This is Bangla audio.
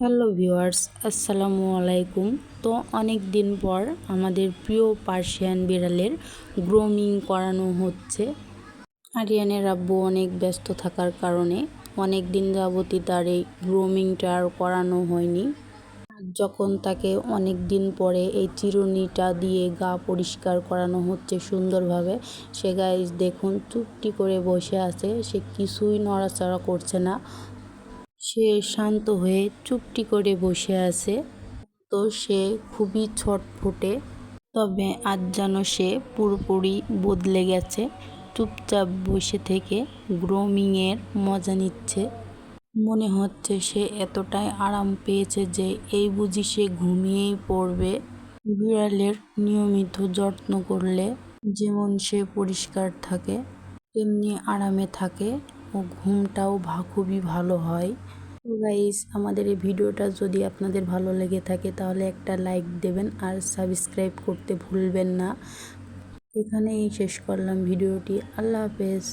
হ্যালো ভিউয়ার্স, আসসালামু আলাইকুম। তো অনেক দিন পর আমাদের প্রিয় পার্সিয়ান বিড়ালের গ্রোমিং করানো হচ্ছে। আরিয়ানের আব্বু অনেক ব্যস্ত থাকার কারণে অনেক দিন যাবতই তার এই গ্রোমিংটা আর করানো হয়নি। যখন তাকে অনেক দিন পরে এই চিরুনিটা দিয়ে গা পরিষ্কার করানো হচ্ছে সুন্দরভাবে, সে গায়ে দেখুন চুপটি করে বসে আছে, সে কিছুই নড়াচড়া করছে না। সে শান্ত হয়ে চুপটি করে বসে আছে। তো সে খুবই ছটফটে, তবে আজ যেন সে পুরোপুরি বদলে গেছে। চুপচাপ বসে থেকে গ্রোমিংয়ের মজা নিচ্ছে। মনে হচ্ছে সে এতটাই আরাম পেয়েছে যে এই বুঝি সে ঘুমিয়েই পড়বে। বিড়ালের নিয়মিত যত্ন করলে যেমন সে পরিষ্কার থাকে, তেমনি আরামে থাকে। ও ঘুমটাও ভা, খুবই ভালো হয়। তো গাইস আমাদের এই ভিডিওটা যদি আপনাদের ভালো লেগে থাকে তাহলে একটা লাইক দেবেন আর সাবস্ক্রাইব করতে ভুলবেন না। এখানেই শেষ করলাম ভিডিওটি। আল্লাহ হাফেজ।